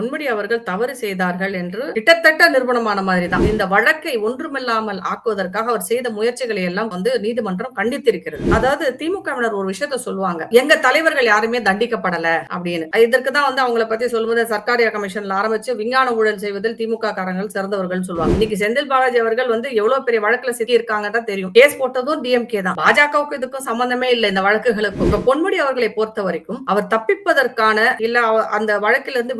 பொன்முடி அவர்கள் தவறு செய்தார்கள் என்று கிட்டத்தட்ட நிறுவனமான மாதிரி தான் இந்த வழக்கை ஒன்றுமில்லாமல் ஆக்குவதற்காக அவர் செய்த முயற்சிகளை எல்லாம் வந்து நீதிமன்றம் கண்டித்திருக்கிறது. அதாவது திமுகவினர் ஒரு விஷயத்த சொல்லுவாங்க. எங்க தலைவர்கள் யாருமே தண்டிக்கப்படல அப்படின்னு. இதற்கு தான் வந்து அவங்கள பத்தி சொல்லும்போது சர்க்காரியா கமிஷன்ல ஆரம்பிச்சு விஞ்ஞான ஊழல் செய்வதில் திமுக காரங்கள் சிறந்தவர்கள் சொல்லுவாங்க. இன்னைக்கு செந்தில் பாலாஜி அவர்கள் வந்து எவ்வளவு பெரிய வழக்குல சிக்கி இருக்காங்க தான் தெரியும். கேஸ் போட்டதும் டிஎம்கே தான். பாஜகவுக்கு இதுக்கும் சம்பந்தமே இல்லை இந்த வழக்குகளுக்கும். பொன்முடி அவர்களை பொறுத்த வரைக்கும் அவர் தப்பிப்பதற்கான இல்ல அந்த வழக்கிலிருந்து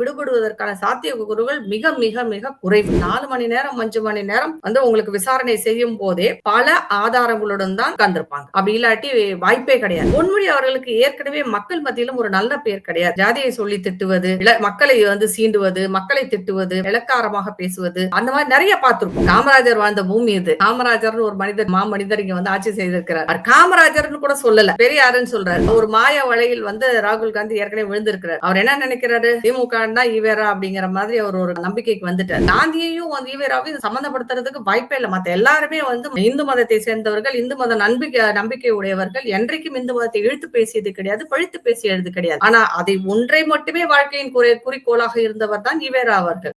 விடுபடுவதற்கான சாத்தியக்கூறுகள் மிக மிக மிக குறைவு. நாலு மணி நேரம் அஞ்சு மணி நேரம் வந்து உங்களுக்கு விசாரணை செய்யும் போதே பல ஆதாரங்களுடன் தான் உட்கார்ந்திருப்பாங்க. அப்படி இல்லாட்டி வாய்ப்பே கிடையாது. பொன்முடி அவர்களுக்கு ஏற்கனவே மக்கள் மத்தியிலும் ஒரு நல்ல பேர் கிடையாது. ஜாதியை சொல்லி திட்டுவது மக்களை வந்து சீண்டுவது மக்களை திட்டுவது இலக்காரமாக பேசுவது அந்த மாதிரி நிறைய பார்த்திருப்போம். காமராஜர் வாழ்ந்த பூமி இது. காமராஜர்னு ஒரு மனிதர் மா மனிதர் இங்க வந்து ஆட்சி செய்திருக்கிறார். காமராஜர்னு கூட சொல்லல. பெரியாருன்னு சொல்றாரு. ஒரு மாய வலையில் வந்து ராகுல் காந்தி ஏற்கனவே விழுந்திருக்கிறார். அவர் என்ன நினைக்கிறாரு? திமுக இவர் ஈவேரா அப்படிங்கிற மாதிரி அவர் ஒரு நம்பிக்கைக்கு வந்துட்டார். காந்தியையும் வந்து ஈவேராவையும் சம்பந்தப்படுத்துறதுக்கு வாய்ப்பே இல்லை. மத்த எல்லாருமே வந்து இந்து மதத்தை சேர்ந்தவர்கள் இந்து மத நம்பிக்கை நம்பிக்கை உடையவர்கள் என்றைக்கும் இந்து மதத்தை இழுத்து பேசியது கிடையாது பழித்து பேசியது கிடையாது. ஆனா அதை ஒன்றை மட்டுமே வாழ்க்கையின் குறி- குறிக்கோளாக இருந்தவர் தான் ஈவேரா அவர்கள்.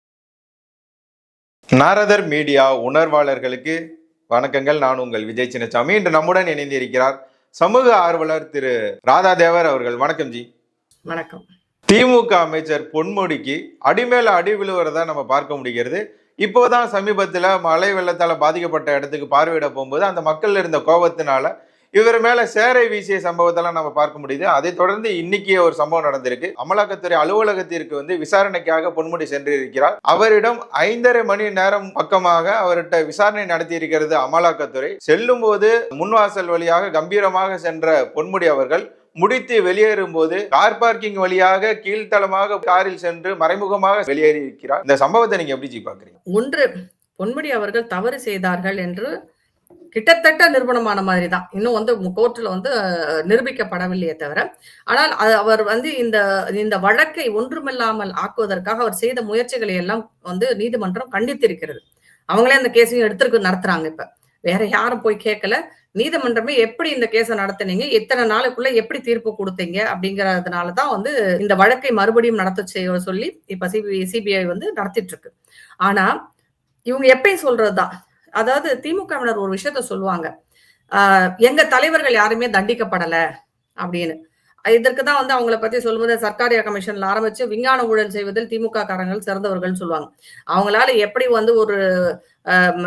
நாரதர் மீடியா உணர்வாளர்களுக்கு வணக்கங்கள். நான் உங்கள் விஜய் சின்னசாமி. இன்று நம்முடன் இணைந்திருக்கிறார் சமூக ஆர்வலர் திரு ராதாதேவர் அவர்கள். வணக்கம் ஜி. வணக்கம். திமுக அமைச்சர் பொன்முடிக்கு அடிமேல அடி விழுவுறதா நம்ம பார்க்க முடிகிறது. இப்போதான் சமீபத்தில் மழை வெள்ளத்தால் பாதிக்கப்பட்ட இடத்துக்கு பார்வையிட போகும்போது அந்த மக்கள் இருந்த கோபத்தினால இவர் மேல சேரை வீசிய சம்பவத்தெல்லாம் நம்ம பார்க்க முடியுது. அதை தொடர்ந்து இன்னைக்கு ஒரு சம்பவம் நடந்திருக்கு. அமலாக்கத்துறை அலுவலகத்திற்கு வந்து விசாரணைக்காக பொன்முடி சென்றிருக்கிறார். அவரிடம் ஐந்தரை மணி நேரம் பக்கமாக அவர்கிட்ட விசாரணை நடத்தி இருக்கிறது அமலாக்கத்துறை. செல்லும் போது முன்வாசல் வழியாக கம்பீரமாக சென்ற பொன்முடி அவர்கள் முடித்து வெளியேறும் போது கார் பார்க்கிங் வழியாக கீழ்த்தளமாக காரில் சென்று மறைமுகமாக வெளியேறி இருக்கிறார் இந்த சம்பவத்தை நீங்க எப்படி பாக்குறீங்க ஒன்று பொன்முடி அவர்கள் தவறு செய்தார்கள் என்று கிட்டத்தட்ட நிறுவனமான மாதிரி தான். இன்னும் வந்து கோர்ட்டில் வந்து நிரூபிக்கப்படவில்லையே தவிர. ஆனால் அவர் வந்து இந்த இந்த வழக்கை ஒன்றுமில்லாமல் ஆக்குவதற்காக அவர் செய்த முயற்சிகளை எல்லாம் வந்து நீதிமன்றம் கண்டித்திருக்கிறது. அவங்களே அந்த கேஸையும் எடுத்திருக்கு நடத்துறாங்க இப்ப. வேற யாரும் போய் கேட்கல. நீதிமன்றமே எப்படி இந்த கேஸை நடத்துனீங்க? எத்தனை நாளுக்குள்ள எப்படி தீர்ப்பு கொடுத்தீங்க? அப்படிங்கறதுனால தான் வந்து இந்த வழக்கை மறுபடியும் நடத்த செய்ய சொல்லி இப்ப சிபி சிபிஐ வந்து நடத்திட்டு இருக்கு ஆனா இவங்க எப்பயும் சொல்றதுதான். அதாவது திமுகவினர் ஒரு விஷயத்த சொல்லுவாங்க. ஆஹ் எங்க தலைவர்கள் யாருமே தண்டிக்கப்படல அப்படின்னு. இதற்கு தான் வந்து அவங்கள பத்தி சொல்லும்போது சர்க்காரிய கமிஷன்ல ஆரம்பிச்சு விஞ்ஞான ஊழல் செய்வதில் திமுக காரங்கள் சிறந்தவர்கள் சொல்லுவாங்க. அவங்களால எப்படி வந்து ஒரு ஆஹ்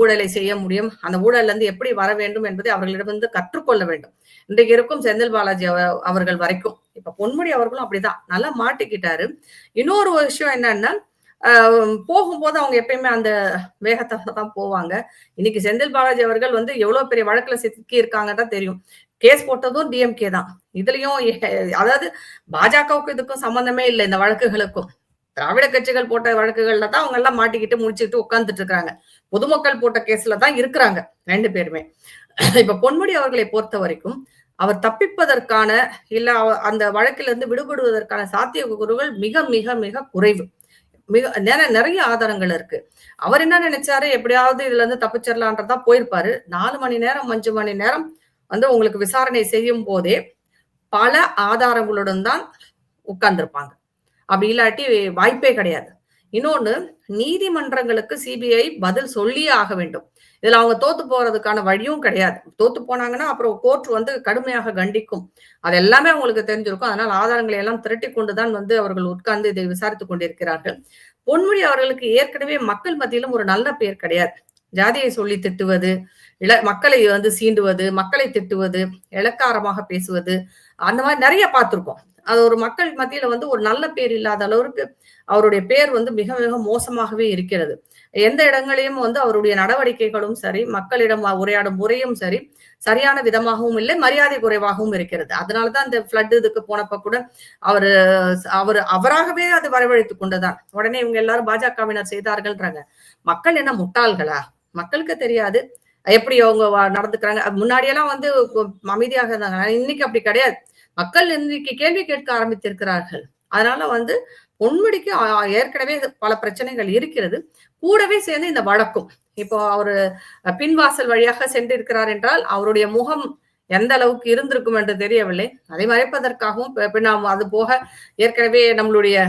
ஊழலை செய்ய முடியும்? அந்த ஊழல்ல இருந்து எப்படி வர வேண்டும் என்பதை அவர்களிடமிருந்து கற்றுக்கொள்ள வேண்டும். இன்றைக்கு இருக்கும் செந்தில் பாலாஜி அவர்கள் வரைக்கும் இப்ப பொன்முடி அவர்களும் அப்படிதான் நல்லா மாட்டிக்கிட்டாரு. இன்னொரு விஷயம் என்னன்னா ஆஹ் போகும்போது அவங்க எப்பயுமே அந்த வேகத்தோட தான் போவாங்க. இன்னைக்கு செந்தில் பாலாஜி அவர்கள் வந்து எவ்வளவு பெரிய வழக்குல சிக்கி இருக்காங்க தான் தெரியும். கேஸ் போட்டதும் டிஎம்கே தான். இதுலயும் அதாவது பாஜகவுக்கு இதுக்கும் சம்பந்தமே இல்லை இந்த வழக்குகளுக்கும். திராவிட கட்சிகள் போட்ட வழக்குகள்ல தான் அவங்க எல்லாம் மாட்டிக்கிட்டு முடிச்சுக்கிட்டு உட்காந்துட்டு இருக்கிறாங்க. பொதுமக்கள் போட்ட கேஸ்ல தான் இருக்கிறாங்க ரெண்டு பேருமே. இப்ப பொன்முடி அவர்களை பொறுத்த வரைக்கும் அவர் தப்பிப்பதற்கான இல்ல அவ- அந்த வழக்கிலிருந்து விடுபடுவதற்கான சாத்தியக்கூறுகள் மிக மிக மிக குறைவு. மிக நிறைய ஆதாரங்கள் இருக்கு. அவர் என்ன நினைச்சாரு? எப்படியாவது இதுல இருந்து தப்பிச்சிடலான்றதா போயிருப்பாரு. நாலு மணி நேரம் அஞ்சு மணி நேரம் வந்து உங்களுக்கு விசாரணை செய்யும் போதே பல ஆதாரங்களுடன் தான் உட்கார்ந்துருப்பாங்க. அப்படி இல்லாட்டி வாய்ப்பே கிடையாது. இன்னொன்னு நீதிமன்றங்களுக்கு சிபிஐ பதில் சொல்லியே ஆக வேண்டும். இதுல அவங்க தோத்து போறதுக்கான வழியும் கிடையாது. தோத்து போனாங்கன்னா அப்புறம் கோர்ட் வந்து கடுமையாக கண்டிக்கும். அது எல்லாமே அவங்களுக்கு தெரிஞ்சிருக்கும். அதனால் ஆதாரங்களை எல்லாம் திரட்டி கொண்டுதான் வந்து அவர்கள் உட்கார்ந்து இதை விசாரித்துக் கொண்டிருக்கிறார்கள். பொன்முடி அவர்களுக்கு ஏற்கனவே மக்கள் மத்தியிலும் ஒரு நல்ல பெயர் கிடையாது. ஜாதியை சொல்லி திட்டுவது இள மக்களை வந்து சீண்டுவது மக்களை திட்டுவது இலக்காரமாக பேசுவது அந்த மாதிரி நிறைய பார்த்துருக்கோம். அது ஒரு மக்கள் மத்தியில வந்து ஒரு நல்ல பேர் இல்லாத அளவுக்கு அவருடைய பேர் வந்து மிக மிக மோசமாகவே இருக்கிறது. எந்த இடங்களையும் வந்து அவருடைய நடவடிக்கைகளும் சரி மக்களிடம் உரையாடும் முறையும் சரி சரியான விதமாகவும் இல்லை மரியாதை குறைவாகவும் இருக்கிறது. அதனாலதான் இந்த ஃபிளட் இதுக்கு போனப்ப கூட அவரு அவர் அவராகவே அது வரவழைத்து கொண்டுதான் உடனே இவங்க எல்லாரும் பாஜகவினர் செய்தார்கள்ன்றாங்க. மக்கள் என்ன முட்டாள்களா? மக்களுக்கு தெரியாது. எப்படி அவங்க நடந்துக்கிறாங்க. அது முன்னாடியெல்லாம் வந்து அமைதியாக இருந்தாங்க. இன்னைக்கு அப்படி கிடையாது. மக்கள் இன்னைக்கு கேள்வி கேட்க ஆரம்பித்திருக்கிறார்கள். அதனால வந்து பொன்முடிக்கு ஏற்கனவே பல பிரச்சனைகள் இருக்கிறது. கூடவே சேர்ந்து இந்த வழக்கும். இப்போ அவரு பின்வாசல் வழியாக சென்றிருக்கிறார் என்றால் அவருடைய முகம் எந்த அளவுக்கு இருந்திருக்கும் என்று தெரியவில்லை. அதை மறைப்பதற்காகவும் பி- அது போக ஏற்கனவே நம்மளுடைய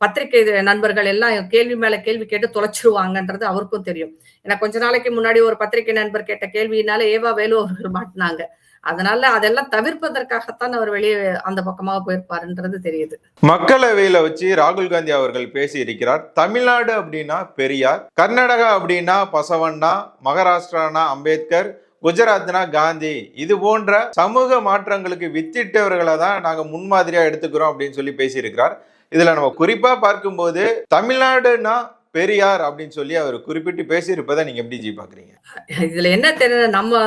பத்திரிகை நண்பர்கள் எல்லாம் கேள்வி மேல கேள்வி கேட்டு தொலைச்சிருவாங்கன்றது அவருக்கும் தெரியும். ஏன்னா கொஞ்ச நாளைக்கு முன்னாடி ஒரு பத்திரிகை நண்பர் கேட்ட கேள்வியினால ஏவா வேலு அவர்கள் மாட்டினாங்க. அதனால அதெல்லாம் தவிர்ப்பதற்காகத்தான் அவர் வெளியே அந்த பக்கமாக போயிருப்பாருன்றது தெரியுது. மக்களவையில வச்சு ராகுல் காந்தி அவர்கள் பேசி இருக்கிறார் தமிழ்நாடு அப்படின்னா பெரியார் கர்நாடகா அப்படின்னா பசவண்ணா மகாராஷ்டிரானா அம்பேத்கர் குஜராத்னா காந்தி. இது போன்ற சமூக மாற்றங்களுக்கு வித்திட்டவர்களை தான் நாங்க முன்மாதிரியா எடுத்துக்கிறோம் அப்படின்னு சொல்லி பேசியிருக்கிறார். இதுல நம்ம குறிப்பா பார்க்கும்போது தமிழ்நாடுனா பெரியார் அப்படின்னு சொல்லி அவர் குறிப்பிட்டு பேசியிருப்பதை நீங்க எப்படி ஜி பாக்குறீங்க? இதுல என்ன தெரியுது? நம்ம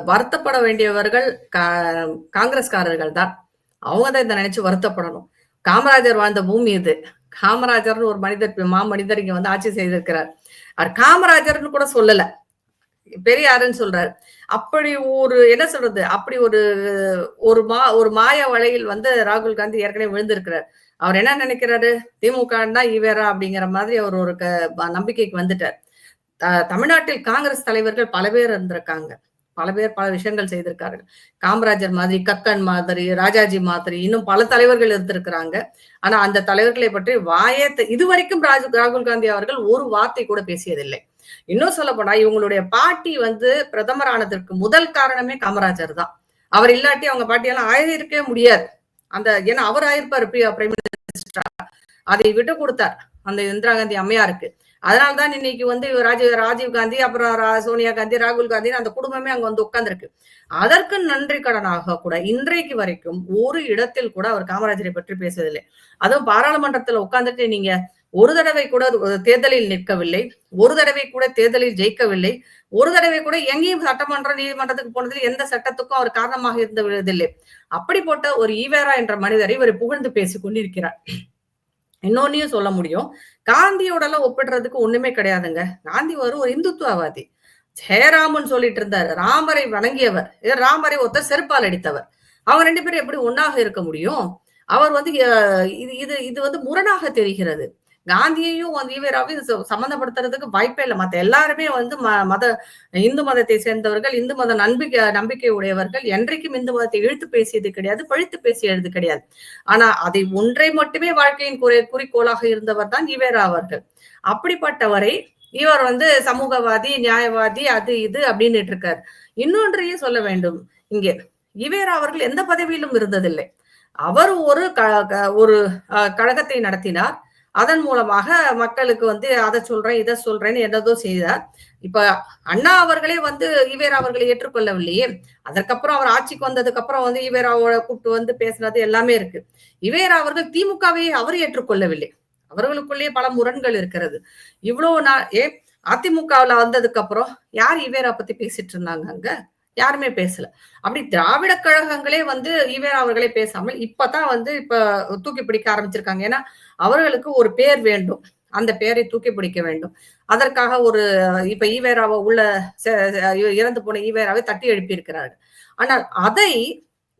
வருத்தப்பட வேண்டியவர்கள் கா- காங்கிரஸ்காரர்கள் தான். அவங்க தான் இதை நினைச்சு வருத்தப்படணும். காமராஜர் வாழ்ந்த பூமி இது. காமராஜர்னு ஒரு மனிதர் மா மனிதர் இங்க வந்து ஆட்சி செய்திருக்கிறார். அவர் காமராஜர்னு கூட சொல்லல. பெரியாருன்னு சொல்றாரு. அப்படி ஒரு என்ன சொல்றது? அப்படி ஒரு ஒரு மா ஒரு மாய வலையில் வந்து ராகுல் காந்தி ஏற்கனவே விழுந்திருக்கிறார். அவர் என்ன நினைக்கிறாரு? திமுகன்னா இவரா அப்படிங்கிற மாதிரி அவர் ஒரு க- நம்பிக்கைக்கு வந்துட்டார். தமிழ்நாட்டில் காங்கிரஸ் தலைவர்கள் பல பேர் இருந்திருக்காங்க. பல பேர் பல விஷயங்கள் செய்திருக்கார்கள். காமராஜர் மாதிரி கக்கன் மாதிரி ராஜாஜி மாதிரி இன்னும் பல தலைவர்கள் இருந்திருக்கிறாங்க. ஆனா அந்த தலைவர்களை பற்றி வாயே இது வரைக்கும் ராஜு ராகுல் காந்தி அவர்கள் ஒரு வார்த்தை கூட பேசியதில்லை. இன்னும் சொல்ல போனா இவங்களுடைய பாட்டி வந்து பிரதமர் ஆனதற்கு முதல் காரணமே காமராஜர் தான். அவர் இல்லாட்டி அவங்க பாட்டியெல்லாம் ஆயிருக்கவே முடியாது. அந்த ஏன்னா அவர் ஆயிருப்பாரு பிரைம் மினிஸ்டரா. அதை விட்டு கொடுத்தார் அந்த இந்திரா காந்தி அம்மையாருக்கு. அதனால்தான் இன்னைக்கு வந்து ராஜீவ் ராஜீவ் காந்தி அப்புறம் சோனியா காந்தி ராகுல் காந்தி அந்த குடும்பமே அங்க வந்து உட்கார்ந்துருக்கு. அதற்கு நன்றி கடனாக கூட இன்றைக்கு வரைக்கும் ஒரு இடத்தில் கூட அவர் காமராஜரை பற்றி பேசுவதில்லை. அதுவும் பாராளுமன்றத்துல உட்கார்ந்துட்டு நீங்க ஒரு தடவை கூட தேர்தலில் நிற்கவில்லை. ஒரு தடவை கூட தேர்தலில் ஜெயிக்கவில்லை. ஒரு தடவை கூட எங்கேயும் சட்டமன்ற நீதிமன்றத்துக்கு போனதில் எந்த சட்டத்துக்கும் அவர் காரணமாக இருந்து விடுவதில்லை அப்படிப்பட்ட ஒரு ஈவேரா என்ற மனிதரை இவர் புகழ்ந்து பேசிக் கொண்டிருக்கிறார். இன்னொன்னையும் சொல்ல முடியும். காந்தியோட எல்லாம் ஒப்பிடுறதுக்கு ஒண்ணுமே கிடையாதுங்க. காந்தி ஒரு ஒரு இந்துத்துவவாதி. ஜெயராமன் சொல்லிட்டு இருந்தாரு. ராமரை வணங்கியவர். இது ராமரை ஒருத்தர் செருப்பால் அடித்தவர். அவங்க ரெண்டு பேரும் எப்படி ஒன்னாக இருக்க முடியும்? அவர் வந்து இது இது இது வந்து முரணாக தெரிகிறது. காந்தியையும் வந்து ஈவேராவையும் சம்மந்தப்படுத்துறதுக்கு வாய்ப்பே இல்லை. மத்த எல்லாருமே வந்து ம- மத இந்து மதத்தை சேர்ந்தவர்கள் இந்து மத நம்பிக்கை நம்பிக்கை உடையவர்கள் என்றைக்கும் இந்து மதத்தை இழுத்து பேசியது கிடையாது பழித்து பேசியது கிடையாது. ஆனா அதை ஒன்றை மட்டுமே வாழ்க்கையின் குறை குறிக்கோளாக இருந்தவர் தான் ஈவேரா அவர்கள். அப்படிப்பட்டவரை இவர் வந்து சமூகவாதி நியாயவாதி அது இது அப்படின்னு இருக்கார். இன்னொன்றையும் சொல்ல வேண்டும். இங்கே இவேரா அவர்கள் எந்த பதவியிலும் இருந்ததில்லை. அவர் ஒரு க- க- ஒரு அஹ், கழகத்தை நடத்தினார். அதன் மூலமாக மக்களுக்கு வந்து அதை சொல்றேன் இதை சொல்றேன்னு என்னதோ செய்தார். இப்ப அண்ணா அவர்களே வந்து ஈவேரா அவர்களை ஏற்றுக்கொள்ளவில்லையே. அதற்கப்புறம் அவர் ஆட்சிக்கு வந்ததுக்கு அப்புறம் வந்து ஈவேராவோட கூப்பிட்டு வந்து பேசினது எல்லாமே இருக்கு. ஈவேரா அவர்கள் திமுகவை அவர் ஏற்றுக்கொள்ளவில்லை. அவர்களுக்குள்ளேயே பல முரண்கள் இருக்கிறது. இவ்வளவு நாள் ஏ அதிமுகவுல வந்ததுக்கு அப்புறம் யார் ஈவேரா பத்தி பேசிட்டு இருந்தாங்க அங்க? யாருமே பேசல. அப்படி திராவிட கழகங்களே வந்து ஈவேரா அவர்களே பேசாமல் இப்பதான் வந்து இப்ப தூக்கி பிடிக்க ஆரம்பிச்சிருக்காங்க. ஏன்னா அவர்களுக்கு ஒரு பேர் வேண்டும். அந்த பெயரை தூக்கி பிடிக்க வேண்டும். அதற்காக ஒரு இப்ப ஈவேராவை உள்ள இறந்து போன ஈவேராவை தட்டி எழுப்பி ஆனால் அதை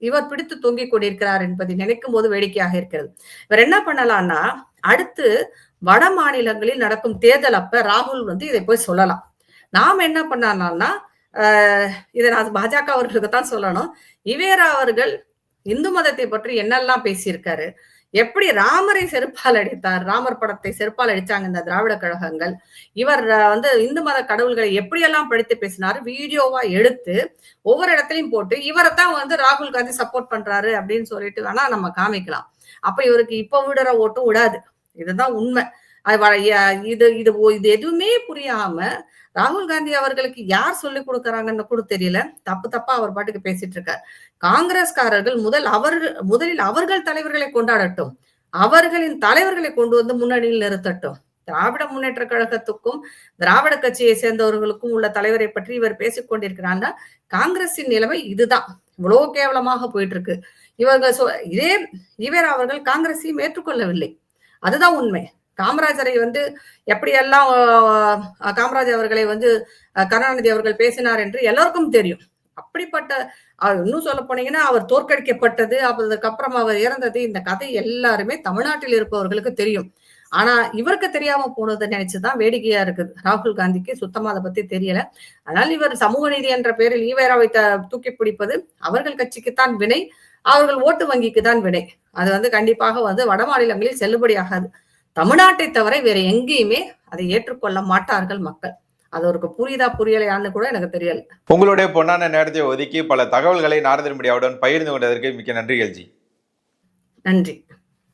இவர் பிடித்து தொங்கிக் கொண்டிருக்கிறார் என்பதை நினைக்கும் போது வேடிக்கையாக இருக்கிறது. இவர் என்ன பண்ணலாம்னா அடுத்து வட மாநிலங்களில் நடக்கும் தேர்தல் அப்ப ராகுல் வந்து இதை போய் சொல்லலாம். நாம் என்ன பண்ணலாம்னா இதை நான் பாஜக அவர்களுக்கு தான் சொல்லணும். இவேரா அவர்கள் இந்து மதத்தை பற்றி என்னெல்லாம் பேசியிருக்காரு? எப்படி ராமரை செருப்பால் அடித்தார்? ராமர் படத்தை செருப்பால் அடிச்சாங்க இந்த திராவிட கழகங்கள். இவர் வந்து இந்து மத கடவுள்களை எப்படியெல்லாம் படித்து பேசினார்? வீடியோவா எடுத்து ஒவ்வொரு இடத்துலயும் போட்டு இவரை தான் வந்து ராகுல் காந்தி சப்போர்ட் பண்றாரு அப்படின்னு சொல்லிட்டு வேணா நம்ம காமிக்கலாம். அப்ப இவருக்கு இப்ப விடுற ஓட்டும் விடாது. இதுதான் உண்மை. இது இது இது எதுவுமே புரியாம ராகுல் காந்தி அவர்களுக்கு யார் சொல்லி கொடுக்கறாங்கன்னு கூட தெரியல. தப்பு தப்பா அவர் பாட்டுக்கு பேசிட்டு இருக்கார். காங்கிரஸ்காரர்கள் முதல் அவர்கள் முதலில் அவர்கள் தலைவர்களை கொண்டாடட்டும். அவர்களின் தலைவர்களை கொண்டு வந்து முன்னணியில் நிறுத்தட்டும். திராவிட முன்னேற்ற கழகத்துக்கும் திராவிட கட்சியை சேர்ந்தவர்களுக்கும் உள்ள தலைவரை பற்றி இவர் பேசிக் காங்கிரஸின் காங்கிரசின் நிலைமை இதுதான். இவ்வளவு கேவலமாக போயிட்டு இருக்கு இவர்கள் இதே இவர் அவர்கள் காங்கிரஸையும் ஏற்றுக்கொள்ளவில்லை. அதுதான் உண்மை. காமராஜரை வந்து எப்படியெல்லாம் அஹ், காமராஜர் அவர்களை வந்து கருணாநிதி அவர்கள் பேசினார் என்று எல்லாருக்கும் தெரியும். அப்படிப்பட்ட அவர் இன்னும் சொல்ல போனீங்கன்னா அவர் தோற்கடிக்கப்பட்டது அதுக்கப்புறம் அவர் இறந்தது இந்த கதை எல்லாருமே தமிழ்நாட்டில் இருப்பவர்களுக்கு தெரியும். ஆனா இவருக்கு தெரியாம போனதை நினைச்சுதான் வேடிக்கையா இருக்குது. ராகுல் காந்திக்கு சுத்தமா அதை பத்தி தெரியல. அதனால இவர் சமூக நீதி என்ற பெயரில் ஈவேராவை தூக்கி பிடிப்பது அவர்கள் கட்சிக்குத்தான் வினை அவர்கள் ஓட்டு வங்கிக்கு தான் வினை. அது வந்து கண்டிப்பாக வந்து வட மாநிலங்களில் செல்லுபடியாகாது. தமிழ்நாட்டை தவிர வேற எங்கேயுமே அதை ஏற்றுக்கொள்ள மாட்டார்கள் மக்கள். அது அவருக்கு புரியுதா புரியலையான்னு கூட எனக்கு தெரியல. உங்களுடைய பொன்னான நேரத்தை ஒதுக்கி பல தகவல்களை நாரதன் மீடியாவுடன் பகிர்ந்து கொண்டதற்கு மிக்க நன்றிகள் ஜி நன்றி.